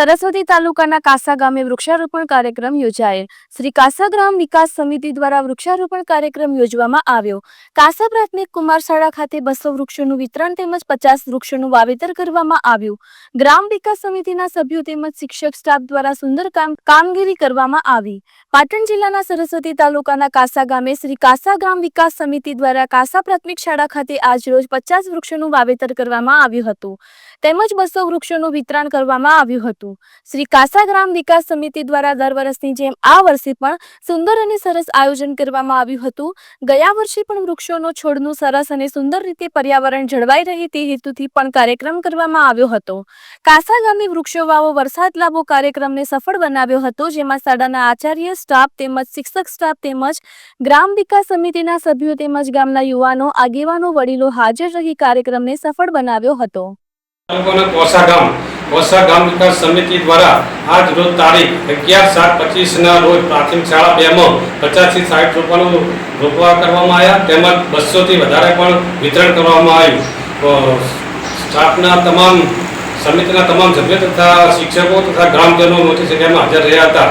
સરસ્વતી તાલુકાના કાસા ગામે વૃક્ષારોપણ કાર્યક્રમ યોજાયેલ. શ્રી કાસા ગ્રામ વિકાસ સમિતિ દ્વારા વૃક્ષારોપણ કાર્યક્રમ યોજવામાં આવ્યો. કાસા પ્રાથમિક કુમાર શાળા ખાતે બસો વૃક્ષોનું વિતરણ તેમજ પચાસ વૃક્ષોનું વાવેતર કરવામાં આવ્યું. ગ્રામ વિકાસ સમિતિના સભ્યો તેમજ શિક્ષક સ્ટાફ દ્વારા સુંદર કામ, કામગીરી કરવામાં આવી. પાટણ જિલ્લાના સરસ્વતી તાલુકાના કાસા ગામે શ્રી કાસા ગ્રામ વિકાસ સમિતિ દ્વારા કાસા પ્રાથમિક શાળા ખાતે આજરોજ પચાસ વૃક્ષોનું વાવેતર કરવામાં આવ્યું હતું. તેમજ બસો વૃક્ષોનું વિતરણ કરવામાં આવ્યું હતું. શ્રી કાસા ગ્રામ વિકાસ સમિતિ દ્વારા દર વર્ષની જેમ આ વર્ષે પણ સુંદર અને સરસ આયોજન કરવામાં આવ્યું હતું. ગયા વર્ષે પણ વૃક્ષોનો છોડનું સરસ અને સુંદર રીતે પર્યાવરણ જળવાઈ રહે તે હેતુથી પણ કાર્યક્રમ કરવામાં આવ્યો હતો. કાસા ગામે વૃક્ષો વાવો વરસાદ લાવો કાર્યક્રમને સફળ બનાવ્યો હતો, જેમાં શાળાના આચાર્ય, સ્ટાફ તેમજ શિક્ષક સ્ટાફ તેમજ ગ્રામ વિકાસ સમિતિના સભ્યો તેમજ ગામના યુવાનો, આગેવાનો, વડીલો હાજર રહી કાર્યક્રમને સફળ બનાવ્યો હતો. તાલુકાના કોસા ગામ કોસા ગામ વિકાસ સમિતિ દ્વારા આજ રોજ તારીખ અગિયાર સાત પચીસના રોજ પ્રાથમિક શાળા બેમાં પચાસથી સાઠ રોપાનું રોપવા કરવામાં આવ્યા. તેમજ બસોથી વધારે પણ વિતરણ કરવામાં આવ્યું. સ્ટાફના તમામ સમિતિના તમામ સભ્યો તથા શિક્ષકો તથા ગ્રામજનો મોટી સંખ્યામાં હાજર રહ્યા હતા.